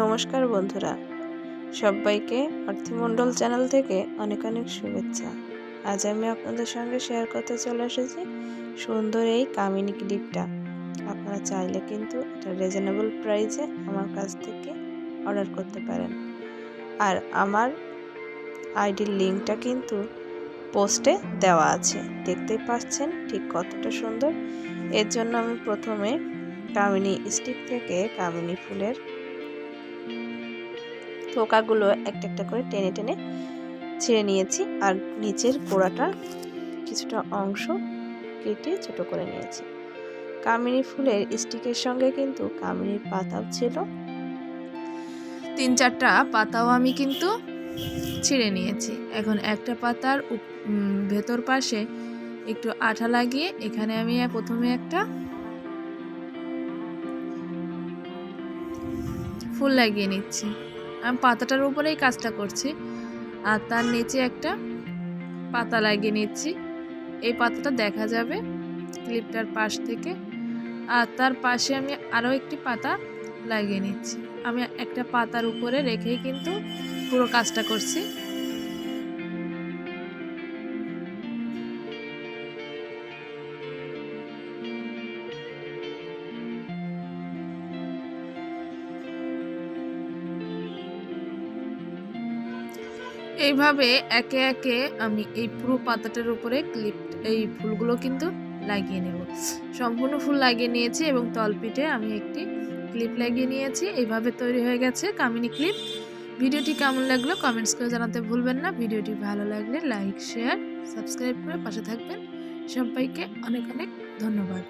নমস্কার বন্ধুরা। সবাইকে অর্থমণ্ডল চ্যানেল থেকে অনেক অনেক শুভেচ্ছা। আজ আমি আপনাদের সঙ্গে শেয়ার করতে চলে এসেছি সুন্দর এই কামিনী ক্লিপটা। আপনারা চাইলে কিন্তু এটা রিজনেবল প্রাইসে আমার কাছ থেকে অর্ডার করতে পারেন। আর আমার আইডির লিঙ্কটা কিন্তু পোস্টে দেওয়া আছে। দেখতেই পাচ্ছেন ঠিক কতটা সুন্দর। এর জন্য আমি প্রথমে কামিনী স্টিক থেকে কামিনী ফুলের থোকাগুলো একটা একটা করে টেনে টেনে ছিঁড়ে নিয়েছি আর নিচের গোড়াটা কিছুটা অংশ কেটে ছোট করে নিয়েছি। কামিনী ফুলের স্টিকের সঙ্গে কিন্তু কামিনীর পাতাও ছিল। তিন চারটা পাতাও আমি কিন্তু ছিঁড়ে নিয়েছি। এখন একটা পাতার ভেতর পাশে একটু আঠা লাগিয়ে এখানে আমি প্রথমে একটা ফুল লাগিয়ে নিচ্ছি। আমি পাতাটার উপরেই কাজটা করছি আর তার নিচে একটা পাতা লাগিয়ে নিচ্ছি। এই পাতাটা দেখা যাবে ক্লিপটার পাশ থেকে। আর তার পাশে আমি আরও একটি পাতা লাগিয়ে নিচ্ছি। আমি একটা পাতার উপরে রেখেই কিন্তু পুরো কাজটা করছি। এইভাবে একে একে আমি এই পুরো পাতাটার উপরে ক্লিপ এই ফুলগুলো কিন্তু লাগিয়ে নেব। সম্পূর্ণ ফুল লাগিয়ে নিয়েছি এবং তলপিঠে আমি একটি ক্লিপ লাগিয়ে নিয়েছি। এইভাবে তৈরি হয়ে গেছে কামিনী ক্লিপ ভিডিওটি কেমন লাগল কমেন্টস করে জানাতে ভুলবেন না। ভিডিওটি ভালো লাগলে লাইক, শেয়ার, সাবস্ক্রাইব করে পাশে থাকবেন। সবাইকে অনেক অনেক ধন্যবাদ।